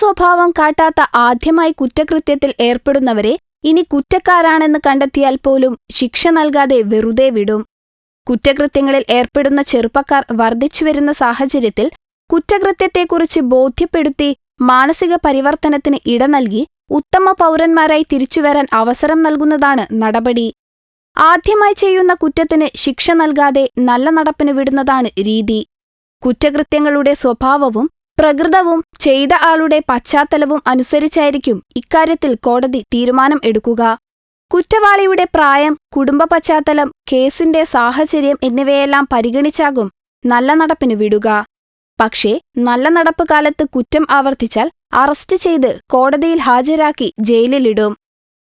സ്വഭാവം കാട്ടാത്ത ആദ്യമായി കുറ്റകൃത്യത്തിൽ ഏർപ്പെടുന്നവരെ ഇനി കുറ്റക്കാരാണെന്ന് കണ്ടെത്തിയാൽ പോലും ശിക്ഷ നൽകാതെ വെറുതെ വിടും. കുറ്റകൃത്യങ്ങളിൽ ഏർപ്പെടുന്ന ചെറുപ്പക്കാർ വർദ്ധിച്ചുവരുന്ന സാഹചര്യത്തിൽ കുറ്റകൃത്യത്തെക്കുറിച്ച് ബോധ്യപ്പെടുത്തി മാനസിക പരിവർത്തനത്തിന് ഇട നൽകി ഉത്തമ പൗരന്മാരായി തിരിച്ചുവരാൻ അവസരം നൽകുന്നതാണ് നടപടി. ആദ്യമായി ചെയ്യുന്ന കുറ്റത്തിന് ശിക്ഷ നൽകാതെ നല്ല നടപ്പിന് വിടുന്നതാണ് രീതി. കുറ്റകൃത്യങ്ങളുടെ സ്വഭാവവും പ്രകൃതവും ചെയ്ത ആളുടെ പശ്ചാത്തലവും അനുസരിച്ചായിരിക്കും ഇക്കാര്യത്തിൽ കോടതി തീരുമാനം എടുക്കുക. കുറ്റവാളിയുടെ പ്രായം കുടുംബ പശ്ചാത്തലം കേസിന്റെ സാഹചര്യം എന്നിവയെല്ലാം പരിഗണിച്ചാകും നല്ല നടപ്പിന് വിടുക. പക്ഷേ നല്ല നടപ്പ് കാലത്ത് കുറ്റം ആവർത്തിച്ചാൽ അറസ്റ്റ് ചെയ്ത് കോടതിയിൽ ഹാജരാക്കി ജയിലിലിടും.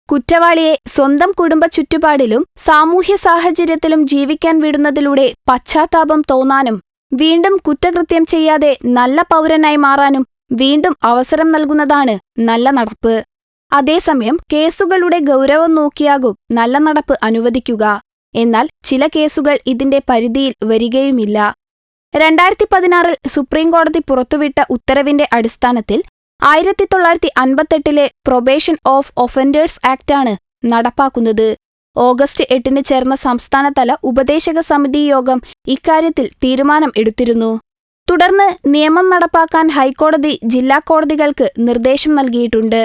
കുറ്റവാളിയെ സ്വന്തം കുടുംബ ചുറ്റുപാടിലും സാമൂഹ്യ സാഹചര്യത്തിലും ജീവിക്കാൻ വിടുന്നതിലൂടെ പശ്ചാത്താപം തോന്നാനും വീണ്ടും കുറ്റകൃത്യം ചെയ്യാതെ നല്ല പൗരനായി മാറാനും വീണ്ടും അവസരം നൽകുന്നതാണ് നല്ല നടപ്പ്. അതേസമയം കേസുകളുടെ ഗൗരവം നോക്കിയാകും നല്ല നടപ്പ് അനുവദിക്കുക. എന്നാൽ ചില കേസുകൾ ഇതിന്റെ പരിധിയിൽ വരികയുമില്ല. രണ്ടായിരത്തി പതിനാറിൽ സുപ്രീംകോടതി പുറത്തുവിട്ട ഉത്തരവിന്റെ അടിസ്ഥാനത്തിൽ ആയിരത്തി തൊള്ളായിരത്തി അൻപത്തെട്ടിലെ പ്രൊബേഷൻ ഓഫ് ഒഫൻഡേഴ്സ് ആക്ടാണ് നടപ്പാക്കുന്നത്. ഓഗസ്റ്റ് എട്ടിന് ചേർന്ന സംസ്ഥാനതല ഉപദേശക സമിതി യോഗം ഇക്കാര്യത്തിൽ തീരുമാനം എടുത്തിരുന്നു. തുടർന്ന് നിയമം നടപ്പാക്കാൻ ഹൈക്കോടതി ജില്ലാ കോടതികൾക്ക് നിർദ്ദേശം നൽകിയിട്ടുണ്ട്.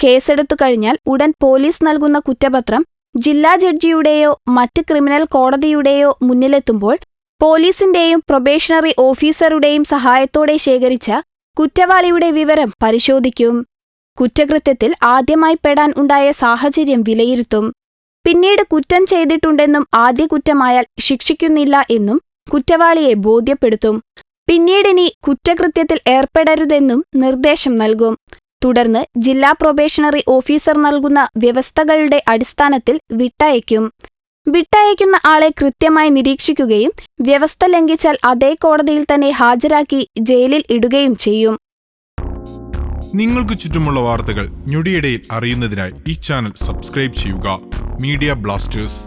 കേസെടുത്തു കഴിഞ്ഞാൽ ഉടൻ പോലീസ് നൽകുന്ന കുറ്റപത്രം ജില്ലാ ജഡ്ജിയുടെയോ മറ്റ് ക്രിമിനൽ കോടതിയുടെയോ മുന്നിലെത്തുമ്പോൾ പോലീസിന്റെയും പ്രൊബേഷണറി ഓഫീസറുടെയും സഹായത്തോടെ ശേഖരിച്ച കുറ്റവാളിയുടെ വിവരം പരിശോധിക്കും. കുറ്റകൃത്യത്തിൽ ആദ്യമായി പെടാൻ ഉണ്ടായ സാഹചര്യം വിലയിരുത്തും. പിന്നീട് കുറ്റം ചെയ്തിട്ടുണ്ടെന്നും ആദ്യ കുറ്റമായാൽ ശിക്ഷിക്കുന്നില്ല എന്നും കുറ്റവാളിയെ ബോധ്യപ്പെടുത്തും. പിന്നീടിനി കുറ്റകൃത്യത്തിൽ ഏർപ്പെടരുതെന്നും നിർദ്ദേശം നൽകും. തുടർന്ന് ജില്ലാ പ്രൊബേഷണറി ഓഫീസർ നൽകുന്ന വ്യവസ്ഥകളുടെ അടിസ്ഥാനത്തിൽ വിട്ടയക്കും വിട്ടയക്കുന്ന ആളെ കൃത്യമായി നിരീക്ഷിക്കുകയും വ്യവസ്ഥ ലംഘിച്ചാൽ അതേ കോടതിയിൽ തന്നെ ഹാജരാക്കി ജയിലിൽ ഇടുകയും ചെയ്യും. നിങ്ങൾക്ക് ചുറ്റുമുള്ള വാർത്തകൾ ഞൊടിയിടയിൽ അറിയുന്നതിനായി ഈ ചാനൽ സബ്സ്ക്രൈബ് ചെയ്യുക. Media Blasters